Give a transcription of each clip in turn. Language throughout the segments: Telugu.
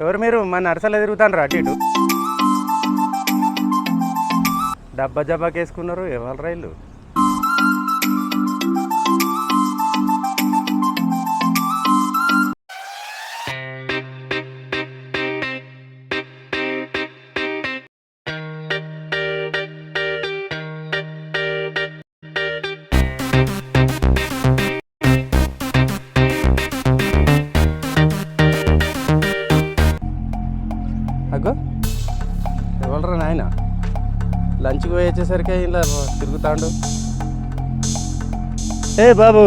ఎవరు మీరు? మన అరసలు ఎదురుగుతాను రా అటు డబ్బా జబ్బాకి వేసుకున్నారు ఎవరు రైళ్ళు లంచ్కి పోయి వచ్చేసరికి ఇలా తిరుగుతాండు. ఏ బాబు!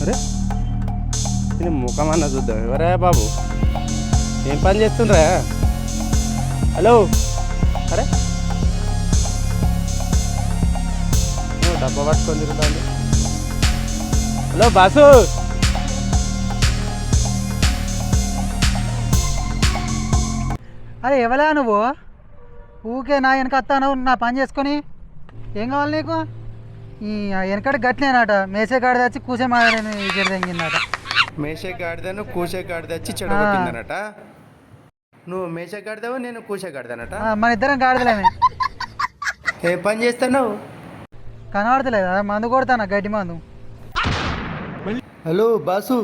అరే నేను ముఖమన్నా చూద్దాం. ఎవరా బాబు? ఏం పని చేస్తుండ్రా? హలో! అరే! డబ్బా పట్టుకొని తిరుగుతాండు. Hello boss! అరే ఎవలా నువ్వు? ఊకే నా వెనక వస్తాను నా పని చేసుకొని? ఏం కావాలి నీకు? ఈ వెనకటి గట్లేనట. మేసే కాడ తెచ్చి కూసే మాడని తెంగిందట. మేషే గాడిదను కూసే గాడిద వచ్చి చెడగొట్టిందనట నువ్వు మేషే గాడిదావు నేను కూసే గాడిదనట మన ఇద్దరం గాడిదలేమే ఏ పని చేస్తున్నావు? కనబడతలేదా? మందు కొడతానా గడ్డి మందు? Hello boss.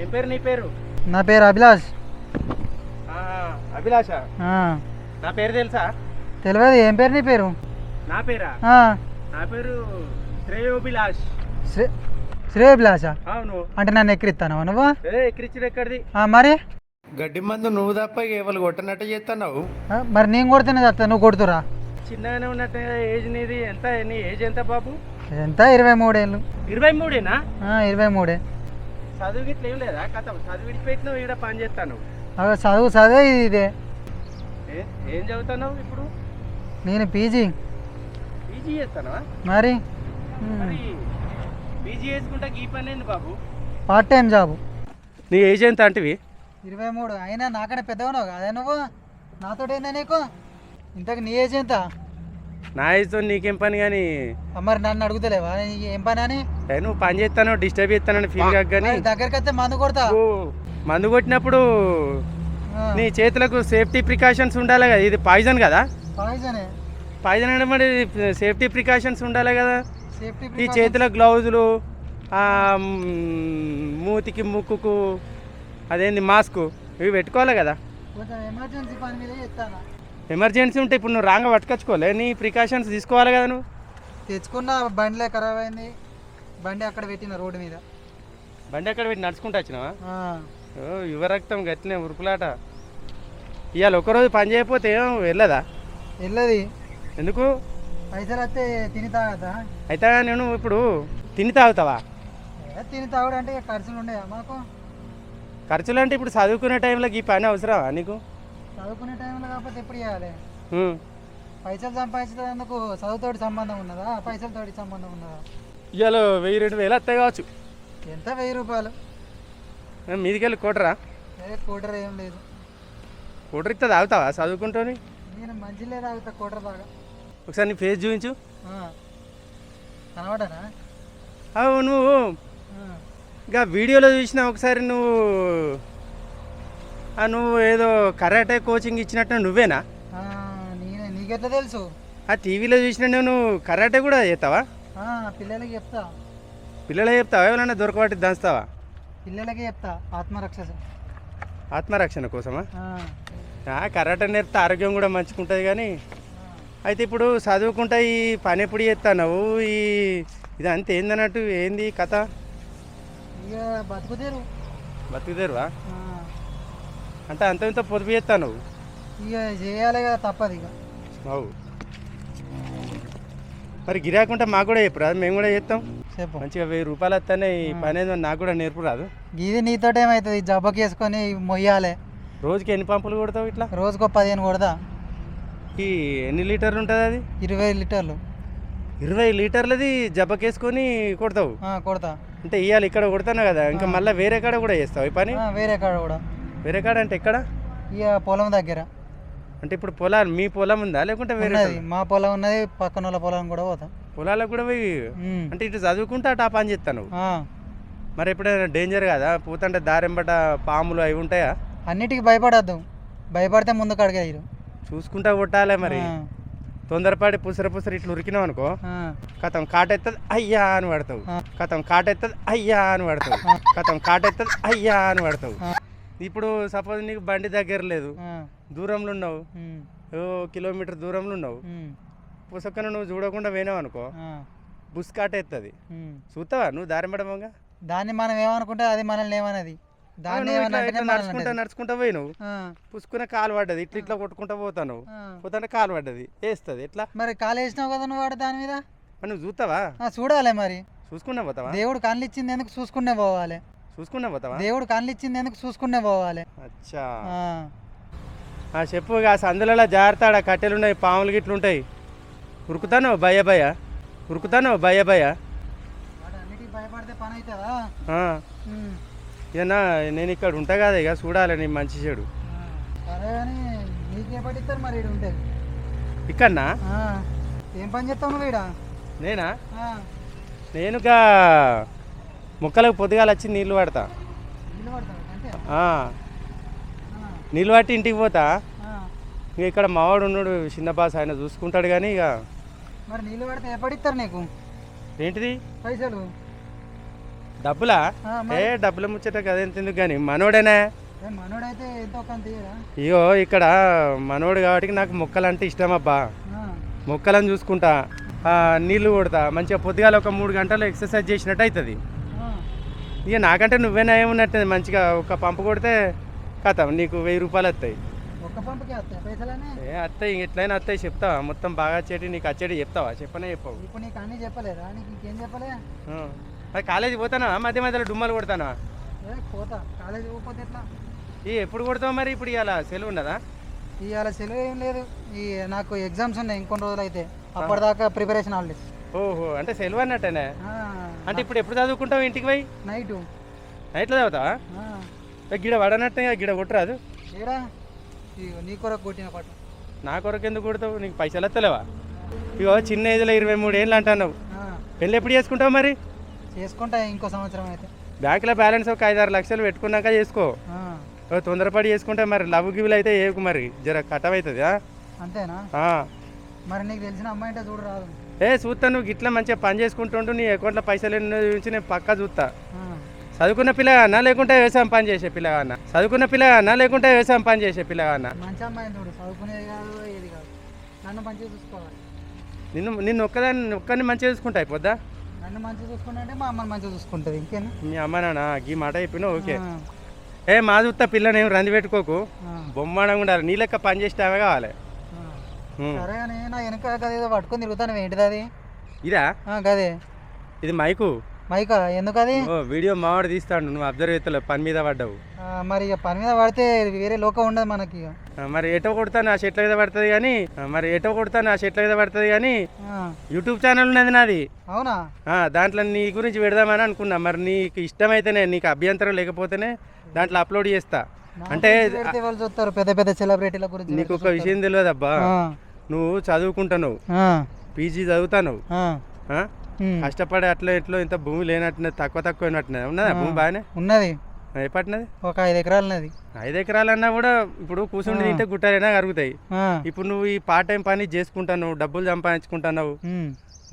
ఏం పేరు నీ పేరు? నా పేరు అభిలాష్. అభిలాష? ఆ, నా పేరు తెలుసా? తెలియదు ఏం పేరు నీ పేరు? నా పేరా? ఆ, నా పేరు శ్రేయోభిలాష్. శ్రే శ్రేయభిలాష? అవును. అంటే నన్ను ఎక్కిరిస్తాను నువ్వు? ఏ ఎక్కిరిచ్చిన ఎక్కడిది? ఆ, మరి? గడ్డి మందు నువ్వు తప్ప ఎవరు కొట్టనట్టు చేస్తున్నావు? ఆ, మరి నేను కొడితేనే చేస్తా నువ్వు కొడుతురా? చిన్నగానే ఉన్నట్టు ఏజ్ నీది ఎంత? నీ ఏజ్ ఎంత బాబు? ఎంత? ఇరవై మూడేళ్ళు. ఇరవై మూడేనా? ఆ, ఇరవై మూడే. చదువు గిట్ల ఏం లేదా? కథ. చదువు విడిచిపెట్టినావు ఈడ పని చేస్తాను చదువు చదివే ఇది ఇదే. ఏ- చదువుతున్నావు ఇప్పుడు? నేను పీజీ. పీజీ చేస్తానా మరి? పీజీ చేసుకుంటా ఈ పని ఏంది బాబు? Part time job. నీ ఏజ్ ఎంత అంటివి? ఇరవై మూడు. అయినా నాకనే పెద్దవనావు అదే నువ్వు? నాతో ఏందా నీకు? ఇంతకు నీ ఏజ్ ఎంత? నా ఏజ్తో నీకేం పని కానీ మరి నన్ను అడుగుతలేవా? ఏం పని అని? నువ్వు పని చేస్తాను డిస్టర్బ్ చేస్తానని ఫీల్ కాక కానీ దగ్గరికి వస్తే మందు కొడతా. మందు కొట్టినప్పుడు నీ చేతులకు సేఫ్టీ ప్రికాషన్స్ ఉండాలి కదా? ఇది పాయిజన్ కదా? పాయిజనే. పాయిజన్ అంటే మరి సేఫ్టీ ప్రికాషన్స్ ఉండాలి కదా? ఈ చేతుల గ్లౌజులు మూతికి ముక్కుకు అదేంది మాస్క్ ఇవి పెట్టుకోవాలి కదా? ఎమర్జెన్సీ ఉంటే ఇప్పుడు నువ్వు రాంగ పట్టుకొచ్చుకోలే. నీ ప్రికాషన్స్ తీసుకోవాలి కదా నువ్వు? తెచ్చుకున్న బండిలే ఖరాబ్ అయింది. బండి అక్కడ పెట్టిన రోడ్డు మీద. బండి అక్కడ పెట్టి నడుచుకుంటూ వచ్చినావా? ఆ, ఓ యువ రక్తం గట్టినే ఉరుకులాట. ఇవాళ ఒకరోజు పని చేయకపోతే ఏం వెళ్ళదా? వెళ్ళది. ఎందుకు? పైసలు వస్తే తిని తాగదా అయితే నేను ఇప్పుడు తిని తాగుతావా? తిని తాగుడు అంటే ఖర్చులు ఉండయా మాకు? ఖర్చులు అంటే ఇప్పుడు చదువుకునే టైంలో ఈ పని అవసరమా నీకు? చదువుకునే టైంలో కాకపోతే ఎప్పుడు చేయాలి. పైసలు సంపాదించేందుకు చదువుతోటి సంబంధం ఉన్నదా? పైసలతోటి సంబంధం ఉన్నదా? ఇవాళ వెయ్యి రెండు వేలు వస్తాయి కావచ్చు. ఎంత? వెయ్యి రూపాయలు. మీదికెళ్ళి కొట్టరా ఏ కోటర్ ఏం లేదు. కొట్టరు ఇస్తే తాగుతావా? చదువుకుంటాని నేను మంచిలే తాగుతా కోటర్ దాకా ఒకసారి నీ ఫేస్ చూపించు. కనబడనా అవు నువ్వు ఇంకా వీడియోలో చూసిన ఒకసారి నువ్వు నువ్వు ఏదో కరాటే కోచింగ్ ఇచ్చినట్టు నువ్వేనా? నేనే నీకెట్లా తెలుసు? ఆ టీవీలో చూసిన నువ్వు కరాటే కూడా చేస్తావా? పిల్లలకి చెప్తా. పిల్లలు చెప్తావా? ఎవరైనా దొరకబట్టి దంచుతావా? పిల్లలకి చెప్తా ఆత్మరక్షస. ఆత్మరక్షణ కోసమా? కరాటే నేర్పితే ఆరోగ్యం కూడా మంచుకుంటుంది కానీ అయితే ఇప్పుడు చదువుకుంటా ఈ పని ఎప్పుడు చేస్తావు ఈ ఇదంతా ఏందన్నట్టు? ఏంది కథ? ఇక బతుకుతీరు. బతుకుదేరువా అంటే అంత ఇంత పొదుపు చేస్తాను ఇక చేయాలి కదా తప్పదు ఇక అవు. మరి గిరాకుంటే మాకు కూడా చెప్పు రాదు మేము కూడా చేస్తాం చెప్పు. మంచిగా వెయ్యి రూపాయలు వస్తానే ఈ పని ఏదో నాకు కూడా నేర్పు రాదు. ఇది నీతోటి ఏమవుతుంది జబ్బకి వేసుకొని మొయ్యాలి. రోజుకి ఎన్ని పంపులు కొడతావు ఇట్లా? రోజుకో పదిహేను కొడదా ఈ ఎన్ని లీటర్లు ఉంటుంది అది? ఇరవై లీటర్లు. ఇరవై లీటర్లది జబ్బకేసుకొని కొడతావు? కొడతా. అంటే ఇవాళ ఇక్కడ కొడతాను కదా? ఇంకా మళ్ళీ వేరే కాడ కూడా చేస్తావు ఈ పని? వేరే కాడ కూడా. వేరే కాడ అంటే ఎక్కడ? ఇక పొలం దగ్గర. అంటే ఇప్పుడు పొలాలు మీ పొలం ఉందా? లేకుంటే వేరే మా పొలం ఉన్నది పక్కన వాళ్ళ పొలం కూడా పోతా. పొలాలకు కూడా పోయి. అంటే ఇటు చదువుకుంటా అటు ఆ పని చేస్తాను? మరి ఎప్పుడైనా డేంజర్ కదా? పూతంటే దారెంబట పాములు అవి ఉంటాయా? అన్నిటికీ భయపడద్దు. భయపడితే ముందుకు అడిగారు చూసుకుంటా కొట్టాలి మరి. తొందరపడి పుసర పుసర ఇట్లా ఉరికినావు అనుకో కథం కాటెత్తది అయ్యా అని పడతావు. కథం కాటెత్తది అయ్యా అని పడతావు. కథం కాటెత్తది అయ్యా అని పడతావు. ఇప్పుడు సపోజ్ నీకు బండి దగ్గర లేదు దూరంలో ఉన్నావు. ఓ కిలోమీటర్ దూరంలో ఉన్నావు. పుసక్కన నువ్వు చూడకుండా పోయినావు అనుకో బుస్ కాటెత్తది. చూస్తావా? నువ్వు దారి పడమంగా దాన్ని మనం ఏమనుకుంటే అది మనల్ని ఏమన్నది? నడుచుకుంటా. నడుచుకుంటా పోయినావు ఆ, పుసుకునే కాలు పడ్డది ఇట్లా ఇట్లా కొట్టుకుంటా పోతాను. పోతుంటే కాలు పడ్డది వేస్తుంది ఎట్లా? మరి కాలు వేసినావు కదా నువ్వు వాడు దాని మీద? నువ్వు చూస్తావా? ఆ, చూడాలి మరి. చూసుకున్నా పోతావా? దేవుడు కళ్ళు ఇచ్చింది ఎందుకు చూసుకునే పోవాలి? చూసుకున్నా పోతావా? దేవుడు కళ్ళు ఇచ్చింది ఎందుకు చూసుకునే పోవాలి? అచ్చా. చెప్పు ఆ సందులలో జాగ్రత్త కట్టెలు ఉన్నాయి పాములు గిట్లు ఉంటాయి. ఉరుకుతాను భయ భయ? ఉరుకుతాను భయ భయ? భయపడితే పని అవుతుందా? ఏనా నేను ఇక్కడ ఉంటా కదా ఇక చూడాలి నీ మంచి చెడు. ఆ, సరే కానీ నీకే పట్టిస్తారు మరి ఉంటే. ఇక్కడనా? ఏం పని చేస్తావు నువ్వు నేనా? ఆ, నేనుగా మొక్కలకు పొద్దుగాల వచ్చి నీళ్ళు పడతా. నీళ్ళు పట్టి ఇంటికి పోతా. ఇక ఇక్కడ మావాడు ఉన్నాడు చిన్న బాస్ ఆయన చూసుకుంటాడు కానీ ఇక. మరి నీళ్ళు పడితే ఎప్పటిస్తారు నీకు? ఏంటిది? పైసలు? డబ్బులా? ఏ డబ్బుల ముచ్చట కదా ఎంత ఎందుకు కానీ మనోడేనా? మనోడైతే ఎంతో కొంత తీయరా? ఇగో ఇక్కడ మనోడు కాబట్టి నాకు మొక్కలు అంటే ఇష్టం అబ్బా. మొక్కలను చూసుకుంటా ఆ, నీళ్ళు కొడతా. మంచిగా పొద్దుగాల ఒక మూడు గంటలు ఎక్సర్సైజ్ చేసినట్టు అవుతుంది. ఇక నాకంటే నువ్వేనా ఏమున్నట్టు మంచిగా ఒక పంపు కొడితే కథ నీకు వెయ్యి రూపాయలు వస్తాయి. ఏ ఇంక ఎట్లయినా వస్తాయి చెప్తావా మొత్తం బాగా వచ్చేటి నీకు వచ్చేటి చెప్తావా? చెప్పనే చెప్పవు. ఇప్పుడు నీకు అన్నీ చెప్పలేదా? నీకు ఇంకేం చెప్పలే. మరి కాలేజీ పోతానా? మధ్య మధ్యలో డుమ్మలు కొడతానా? ఏ పోతా. కాలేజీ పోతే ఎట్లా? ఈ ఎప్పుడు కొడతావు మరి? ఇప్పుడు ఇలా సెలవు ఉన్నదా? ఇవాళ సెలవు ఏం లేదు. ఈ నాకు ఎగ్జామ్స్ ఉన్నాయి ఇంకొన్ని రోజులు అయితే అప్పటిదాకా ప్రిపరేషన్ హాలిడేస్. ఓహో అంటే సెలవు అన్నట్టేనే? అంటే ఇప్పుడు ఎప్పుడు చదువుకుంటావు ఇంటికి పోయి? నైటు. నైట్లో చదువుతావా? గిడ పడనట్టే గిడ కొట్టరాదు? నీ కొరకు కొట్టిన పాట. నా కొరకు ఎందుకు కొడతావు? నీకు పైసలు వస్తలేవా? ఇగో చిన్న ఏజ్లో ఇరవై మూడు ఏళ్ళు అంటున్నావు. పెళ్ళి ఎప్పుడు చేసుకుంటావు మరి? చేసుకుంటా ఇంకో సంవత్సరం అయితే. బ్యాంకులో బ్యాలెన్స్ ఒక ఐదారు లక్షలు పెట్టుకున్నాక చేసుకో. తొందరపడి చేసుకుంటే మరి లవ్ గివ్లు అయితే ఏకు మరి. జర కట్టమవుతుంది అంతేనా? మరి నీకు తెలిసిన అమ్మాయి అంటే చూడు రాదు. ఏ చూస్తా నువ్వు గిట్లా మంచిగా పని చేసుకుంటుంటూ నీ అకౌంట్లో పైసలు ఎన్ని చూసి నేను పక్కా చూస్తా చదువుకున్న పిల్లగానా లేకుంటే వ్యవసాయం పని చేసే పిల్లగానా చదువుకున్న పిల్లగానా లేకుంటే వ్యవసాయం పని చేసే పిల్లగానా మంచి అమ్మాయిని చూడు చదువుకునేది కాదు ఏది కాదు. నన్ను మంచిగా చూసుకోవాలి. నిన్ను నిన్ను ఒక్కదాన్ని ఒక్కరిని మంచిగా చూసుకుంటా అయిపోద్దా? నన్ను మంచిగా చూసుకుంటే మా అమ్మని మంచిగా చూసుకుంటుంది ఇంకేనా? మీ అమ్మ నాన్న ఈ మాట చెప్పినా ఓకే. ఏ మా చూస్తా పిల్లని రంది పెట్టుకోకు. బొమ్మడంగా ఉండాలి నీ లెక్క పని చేసేటామే కావాలి. సరే కానీ నా వెనక గదేదో పట్టుకొని తిరుగుతాను ఏంటిది అది? ఇదా? గదే. ఇది మైకు? మైకా ఎందుకు అది ఓ వీడియో మావాడు తీస్తాడు నువ్వు అబ్జర్వ్ చేస్తలేవు పని మీద పడ్డావు. మరి ఇక పని మీద పడితే వేరే లోకం ఉండదు మనకి మరి ఎటో కొడతాను ఆ చెట్ల మీద పడుతుంది కానీ మరి ఎటో కొడతాను ఆ చెట్ల మీద పడుతుంది కానీ యూట్యూబ్ ఛానల్ ఉన్నది నాది. అవునా? దాంట్లో నీ గురించి పెడదామని అనుకున్నా మరి నీకు ఇష్టమైతేనే నీకు అభ్యంతరం లేకపోతేనే దాంట్లో అప్లోడ్ చేస్తా. నా అంటే చూస్తారు పెద్ద పెద్ద సెలబ్రిటీల గురించి నీకు ఒక విషయం తెలియదు అబ్బా. నువ్వు చదువుకుంటున్నావు. పీజీ? ఉమ్, కష్టపడి అట్లా ఇట్లా ఇంత భూమి లేనట్టునే తక్కువ తక్కువ అయినట్టునే ఉన్నదా భూమి బాగానే? ఉన్నది. ఏ పట్టినది ఒక ఐదు ఎకరాలు ఉన్నది ఐదు ఎకరాలన్నా కూడా ఇప్పుడు కూర్చుండి తింటే గుట్టలైనా కరుగుతాయి. ఇప్పుడు నువ్వు ఈ పార్ట్ టైం పని చేసుకుంటాను డబ్బులు సంపాదించుకుంటున్నావు.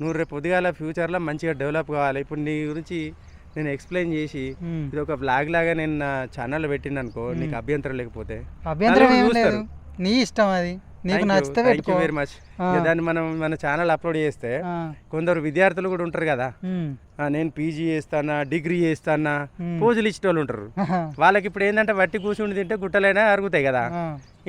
నువ్వు రేపు పొద్దుగాల ఫ్యూచర్లో మంచిగా డెవలప్ కావాలి. ఇప్పుడు నీ గురించి నేను ఎక్స్ప్లెయిన్ చేసి. ఇది ఒక బ్లాగ్ లాగా నేను నా ఛానల్ పెట్టిన అనుకో నీకు అభ్యంతరం లేకపోతే. అభ్యంతరం. నీ ఇష్టం అది. నీకు నచ్చితే పెట్టుకో. Very much. దాన్ని మనం మన ఛానల్ అప్లోడ్ చేస్తే కొందరు విద్యార్థులు కూడా ఉంటారు కదా. నేను పీజీ చేస్తానా డిగ్రీ చేస్తానా. పోజులు ఇచ్చే వాళ్ళు ఉంటారు వాళ్ళకి ఇప్పుడు ఏంటంటే వట్టి కూర్చుండి తింటే గుట్టలైనా అరుగుతాయి కదా.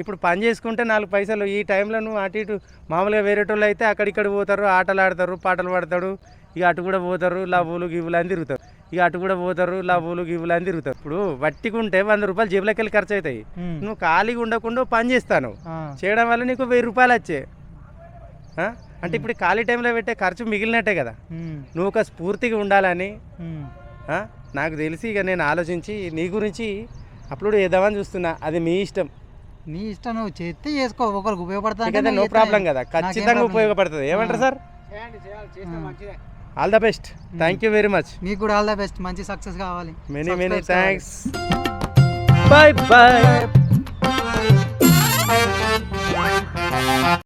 ఇప్పుడు పని చేసుకుంటే నాలుగు పైసలు. ఈ టైంలో నువ్వు అటు ఇటు మామూలుగా వేరేటోళ్ళు అయితే అక్కడిక్కడ పోతారు ఆటలు ఆడతారు పాటలు పాడతాడు ఇక అటు కూడా పోతారు లవ్వులు గివ్వులు అని తిరుగుతారు. ఇక అటు కూడా పోతారు లవ్వులు గివ్వులు అని తిరుగుతారు. ఇప్పుడు వట్టికుంటే వంద రూపాయలు జేబులోకి వెళ్ళి ఖర్చు అవుతాయి నువ్వు ఖాళీగా ఉండకుండా పని చేస్తాను. ఆ, చేయడం వల్ల నీకు వెయ్యి రూపాయలు వచ్చే ఆ? అంటే ఇప్పుడు ఖాళీ టైంలో పెట్టే ఖర్చు మిగిలినట్టే కదా. నువ్వు ఒక స్ఫూర్తిగా ఉండాలని? నాకు తెలిసి ఇక నేను ఆలోచించి నీ గురించి అప్లోడ్ చేద్దామని చూస్తున్నా. అది మీ ఇష్టం. నీ ఇష్టం నువ్వు చేస్తే చేసుకో. ఒకరికి ఉపయోగపడతా ఇక నో ప్రాబ్లం కదా. ఖచ్చితంగా ఉపయోగపడుతుంది. ఏమంటారు sir? All the best thank you very much మీకు కూడా ఆల్ ద బెస్ట్ మంచి సక్సెస్ కావాలి. Many many thanks bye bye